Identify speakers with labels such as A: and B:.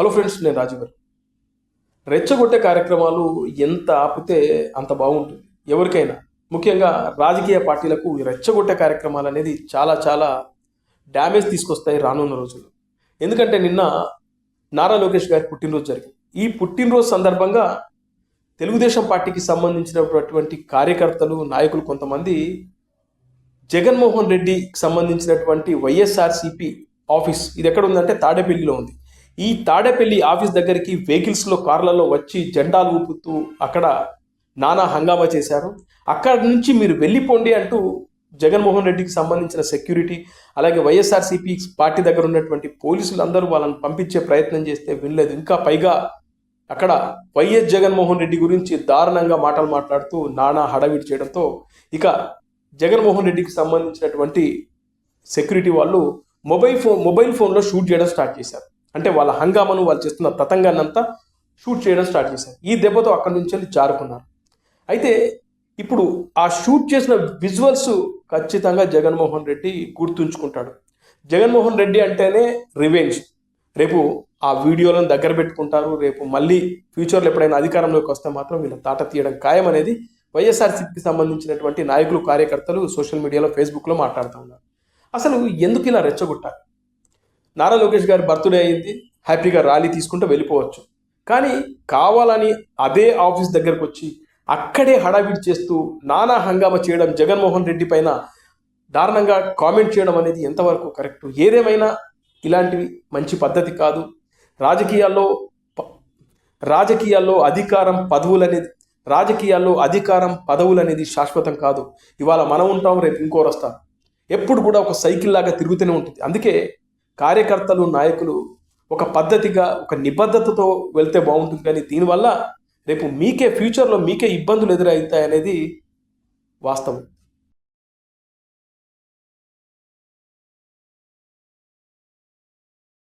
A: Hello friends నేను రాజీవ్ గారు. రెచ్చగొట్టే కార్యక్రమాలు ఎంత ఆపితే అంత బాగుంటుంది. ఎవరికైనా ముఖ్యంగా రాజకీయ పార్టీలకు ఈ రెచ్చగొట్టే కార్యక్రమాలు అనేది చాలా చాలా డ్యామేజ్ తీసుకొస్తాయి రానున్న రోజుల్లో. ఎందుకంటే నిన్న నారా లోకేష్ గారి పుట్టినరోజు జరిగింది. ఈ పుట్టినరోజు సందర్భంగా తెలుగుదేశం పార్టీకి సంబంధించినటువంటి కార్యకర్తలు నాయకులు కొంతమంది జగన్మోహన్ రెడ్డికి సంబంధించినటువంటి వైఎస్ఆర్సిపి ఆఫీస్ ఇది ఎక్కడ ఉందంటే తాడేపల్లిలో ఉంది. ఈ తాడేపల్లి ఆఫీస్ దగ్గరికి వెహికల్స్లో కార్లలో వచ్చి జెండాలు ఊపుతూ అక్కడ నానా హంగామా చేశారు. అక్కడి నుంచి మీరు వెళ్ళిపోండి అంటూ జగన్మోహన్ రెడ్డికి సంబంధించిన సెక్యూరిటీ అలాగే వైఎస్ఆర్సీపీ పార్టీ దగ్గర ఉన్నటువంటి పోలీసులు అందరూ వాళ్ళని పంపించే ప్రయత్నం చేస్తే వినలేదు. ఇంకా పైగా అక్కడ వైఎస్ జగన్మోహన్ రెడ్డి గురించి దారుణంగా మాటలు మాట్లాడుతూ నానా హడావిడి చేయడంతో ఇక జగన్మోహన్ రెడ్డికి సంబంధించినటువంటి సెక్యూరిటీ వాళ్ళు మొబైల్ ఫోన్ మొబైల్ ఫోన్లో షూట్ చేయడం స్టార్ట్ చేశారు. అంటే వాళ్ళ హంగామాను వాళ్ళు చేస్తున్న తతంగాన్నంతా షూట్ చేయడం స్టార్ట్ చేశారు. ఈ దెబ్బతో అక్కడి నుంచి వెళ్ళి జారుకున్నారు. అయితే ఇప్పుడు ఆ షూట్ చేసిన విజువల్స్ ఖచ్చితంగా జగన్మోహన్ రెడ్డి గుర్తుంచుకుంటాడు. జగన్మోహన్ రెడ్డి అంటేనే రివెంజ్. రేపు ఆ వీడియోలను దగ్గర పెట్టుకుంటారు. రేపు మళ్ళీ ఫ్యూచర్లో ఎప్పుడైనా అధికారంలోకి వస్తే మాత్రం వీళ్ళ తాట తీయడం ఖాయం అనేది వైఎస్ఆర్సీపీకి సంబంధించినటువంటి నాయకులు కార్యకర్తలు సోషల్ మీడియాలో ఫేస్బుక్లో మాట్లాడుతూ ఉన్నారు. అసలు ఎందుకు ఇలా రెచ్చగొట్టాలి నారా లోకేష్ గారి బర్త్డే అయింది హ్యాపీగా ర్యాలీ తీసుకుంటూ వెళ్ళిపోవచ్చు. కానీ కావాలని అదే ఆఫీస్ దగ్గరకు వచ్చి అక్కడే హడావిడి చేస్తూ నానా హంగామా చేయడం జగన్మోహన్ రెడ్డి పైన దారుణంగా కామెంట్ చేయడం అనేది ఎంతవరకు కరెక్ట్? ఏదేమైనా ఇలాంటివి మంచి పద్ధతి కాదు. రాజకీయాల్లో ప- రాజకీయాల్లో అధికారం పదవులు అనేది రాజకీయాల్లో అధికారం పదవులు అనేది శాశ్వతం కాదు. ఇవాళ మనం ఉంటాం రేపు ఇంకోరు వస్తారు. ఎప్పుడు కూడా ఒక సైకిల్ లాగా తిరుగుతూనే ఉంటుంది. అందుకే కార్యకర్తలు నాయకులు ఒక పద్ధతిగా ఒక నిబద్ధతతో వెళ్తే బాగుంటుంది. కానీ దీనివల్ల రేపు మీకే ఫ్యూచర్లో మీకే ఇబ్బందులు ఎదురవుతాయి అనేది వాస్తవం.